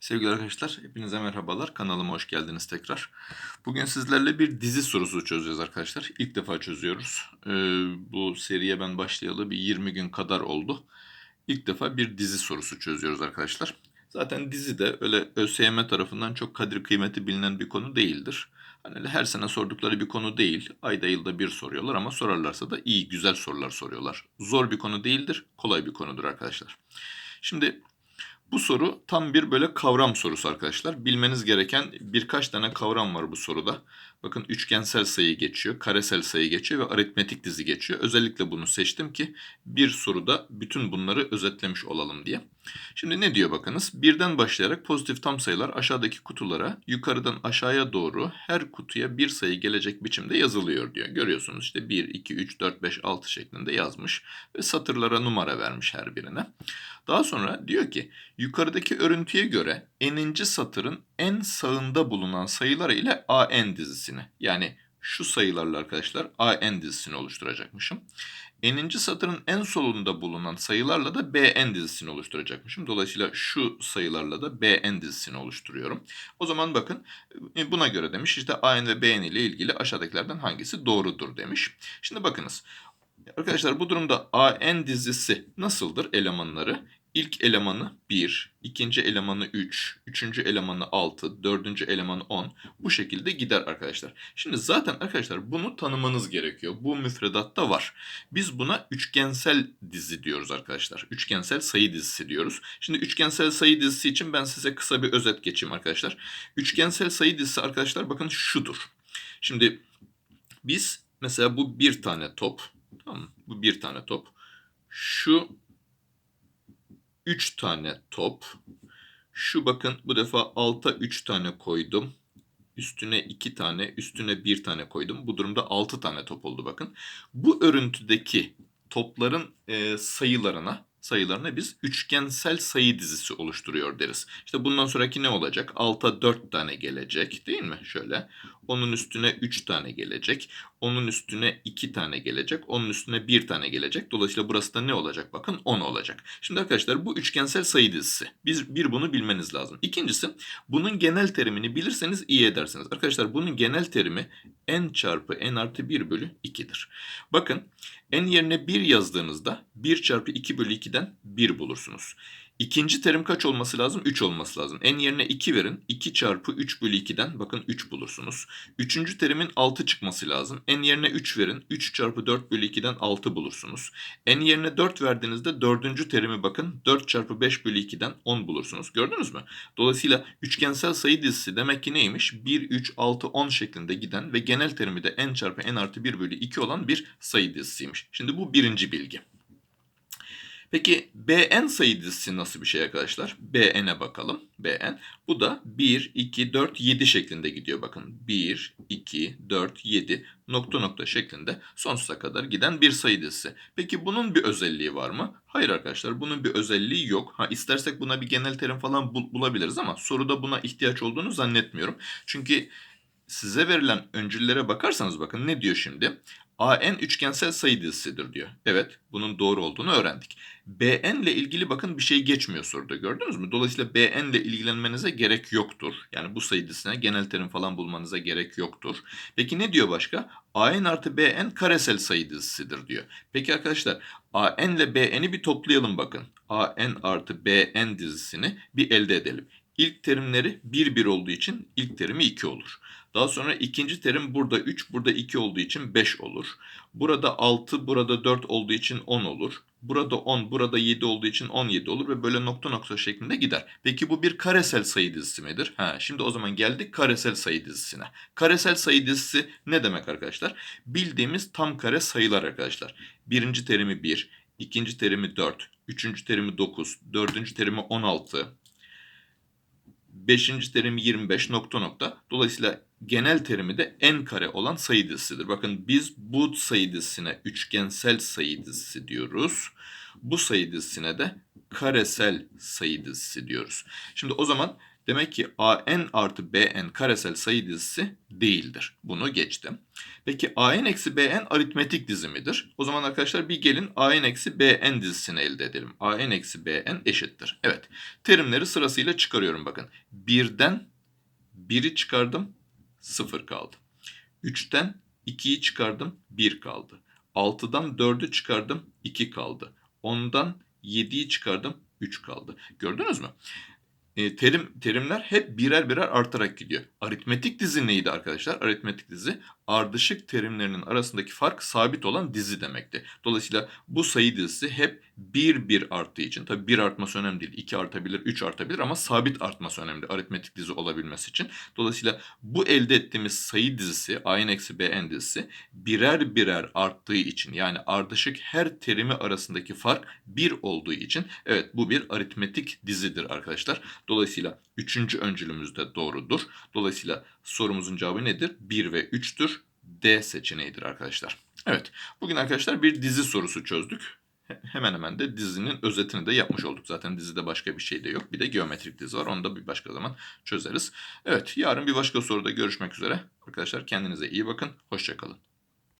Sevgili arkadaşlar, hepinize merhabalar. Kanalıma hoş geldiniz tekrar. Bugün sizlerle bir dizi sorusu çözeceğiz arkadaşlar. İlk defa çözüyoruz. Ee, bu seriye ben başlayalı bir 20 gün kadar oldu. İlk defa bir dizi sorusu çözüyoruz arkadaşlar. Zaten dizi de öyle ÖSYM tarafından çok kadir kıymeti bilinen bir konu değildir. Hani her sene sordukları bir konu değil. Ayda yılda bir soruyorlar ama sorarlarsa da iyi, güzel sorular soruyorlar. Zor bir konu değildir, kolay bir konudur arkadaşlar. Şimdi bu soru tam bir böyle kavram sorusu arkadaşlar. Bilmeniz gereken birkaç tane kavram var bu soruda. Bakın üçgensel sayı geçiyor, karesel sayı geçiyor ve aritmetik dizi geçiyor. Özellikle bunu seçtim ki bir soruda bütün bunları özetlemiş olalım diye. Şimdi ne diyor bakınız? Birden başlayarak pozitif tam sayılar aşağıdaki kutulara yukarıdan aşağıya doğru her kutuya bir sayı gelecek biçimde yazılıyor diyor. Görüyorsunuz işte 1, 2, 3, 4, 5, 6 şeklinde yazmış ve satırlara numara vermiş her birine. Daha sonra diyor ki yukarıdaki örüntüye göre eninci satırın en sağında bulunan sayılar ile AN dizisini yani şu sayılarla arkadaşlar AN dizisini oluşturacakmışım. N'inci satırın en solunda bulunan sayılarla da BN dizisini oluşturacakmışım. Dolayısıyla şu sayılarla da BN dizisini oluşturuyorum. O zaman bakın e, buna göre demiş işte AN ve BN ile ilgili aşağıdakilerden hangisi doğrudur demiş. Şimdi bakınız arkadaşlar bu durumda AN dizisi nasıldır elemanları? İlk elemanı 1, ikinci elemanı 3, üçüncü elemanı 6, dördüncü elemanı 10. Bu şekilde gider arkadaşlar. Şimdi zaten arkadaşlar bunu tanımanız gerekiyor. Bu müfredatta var. Biz buna üçgensel dizi diyoruz arkadaşlar. Üçgensel sayı dizisi diyoruz. Şimdi üçgensel sayı dizisi için ben size kısa bir özet geçeyim arkadaşlar. Üçgensel sayı dizisi arkadaşlar bakın şudur. Şimdi biz mesela bu bir tane top. Tamam mı? Bu bir tane top. Şu 3 tane top. Şu bakın bu defa alta 3 tane koydum. Üstüne 2 tane, üstüne 1 tane koydum. Bu durumda 6 tane top oldu bakın. Bu örüntüdeki topların e, sayılarına sayılarına biz üçgensel sayı dizisi oluşturuyor deriz. İşte bundan sonraki ne olacak? Alta 4 tane gelecek değil mi? Şöyle. Onun üstüne 3 tane gelecek. Onun üstüne 2 tane gelecek. Onun üstüne 1 tane gelecek. Dolayısıyla burası da ne olacak? Bakın 10 olacak. Şimdi arkadaşlar bu üçgensel sayı dizisi. Biz bir bunu bilmeniz lazım. İkincisi bunun genel terimini bilirseniz iyi edersiniz. Arkadaşlar bunun genel terimi n çarpı n artı 1 bölü 2'dir. Bakın n yerine 1 yazdığınızda 1 çarpı 2 bölü 2'den 1 bulursunuz. İkinci terim kaç olması lazım? 3 olması lazım. En yerine 2 verin. 2 çarpı 3 bölü 2'den bakın 3 bulursunuz. Üçüncü terimin 6 çıkması lazım. En yerine 3 verin. 3 çarpı 4 bölü 2'den 6 bulursunuz. En yerine 4 verdiğinizde dördüncü terimi bakın 4 çarpı 5 bölü 2'den 10 bulursunuz. Gördünüz mü? Dolayısıyla üçgensel sayı dizisi demek ki neymiş? 1, 3, 6, 10 şeklinde giden ve genel terimi de n çarpı n artı 1 bölü 2 olan bir sayı dizisiymiş. Şimdi bu birinci bilgi. Peki BN sayı dizisi nasıl bir şey arkadaşlar? BN'e bakalım. BN. Bu da 1, 2, 4, 7 şeklinde gidiyor bakın. 1, 2, 4, 7 nokta nokta şeklinde sonsuza kadar giden bir sayı dizisi. Peki bunun bir özelliği var mı? Hayır arkadaşlar bunun bir özelliği yok. Ha istersek buna bir genel terim falan bul bulabiliriz ama soruda buna ihtiyaç olduğunu zannetmiyorum. Çünkü size verilen öncüllere bakarsanız bakın ne diyor şimdi? AN üçgensel sayı dizisidir diyor. Evet bunun doğru olduğunu öğrendik. BN ile ilgili bakın bir şey geçmiyor soruda gördünüz mü? Dolayısıyla BN ile ilgilenmenize gerek yoktur. Yani bu sayı dizisine genel terim falan bulmanıza gerek yoktur. Peki ne diyor başka? AN artı BN karesel sayı dizisidir diyor. Peki arkadaşlar AN ile BN'i bir toplayalım bakın. AN artı BN dizisini bir elde edelim. İlk terimleri 1 1 olduğu için ilk terimi 2 olur. Daha sonra ikinci terim burada 3, burada 2 olduğu için 5 olur. Burada 6, burada 4 olduğu için 10 olur. Burada 10, burada 7 olduğu için 17 olur ve böyle nokta nokta şeklinde gider. Peki bu bir karesel sayı dizisi midir? Ha, şimdi o zaman geldik karesel sayı dizisine. Karesel sayı dizisi ne demek arkadaşlar? Bildiğimiz tam kare sayılar arkadaşlar. Birinci terimi 1, ikinci terimi 4, üçüncü terimi 9, dördüncü terimi 16, beşinci terimi 25 nokta nokta. Dolayısıyla genel terimi de n kare olan sayı dizisidir. Bakın biz bu sayı dizisine üçgensel sayı dizisi diyoruz. Bu sayı dizisine de karesel sayı dizisi diyoruz. Şimdi o zaman Demek ki an artı bn karesel sayı dizisi değildir. Bunu geçtim. Peki an eksi bn aritmetik dizi midir? O zaman arkadaşlar bir gelin an eksi bn dizisini elde edelim. an eksi bn eşittir. Evet. Terimleri sırasıyla çıkarıyorum bakın. 1'den 1'i çıkardım 0 kaldı. 3'ten 2'yi çıkardım 1 kaldı. 6'dan 4'ü çıkardım 2 kaldı. 10'dan 7'yi çıkardım 3 kaldı. Gördünüz mü? E, terim terimler hep birer birer artarak gidiyor. Aritmetik dizi neydi arkadaşlar? Aritmetik dizi ardışık terimlerinin arasındaki fark sabit olan dizi demekti. Dolayısıyla bu sayı dizisi hep bir bir arttığı için tabi bir artması önemli değil. 2 artabilir, 3 artabilir ama sabit artması önemli aritmetik dizi olabilmesi için. Dolayısıyla bu elde ettiğimiz sayı dizisi a'nın eksi bn dizisi birer birer arttığı için yani ardışık her terimi arasındaki fark 1 olduğu için evet bu bir aritmetik dizidir arkadaşlar. Dolayısıyla üçüncü öncülümüz de doğrudur. Dolayısıyla sorumuzun cevabı nedir? 1 ve 3'tür. D seçeneğidir arkadaşlar. Evet bugün arkadaşlar bir dizi sorusu çözdük. Hemen hemen de dizinin özetini de yapmış olduk. Zaten dizide başka bir şey de yok. Bir de geometrik dizi var. Onu da bir başka zaman çözeriz. Evet yarın bir başka soruda görüşmek üzere. Arkadaşlar kendinize iyi bakın. Hoşçakalın.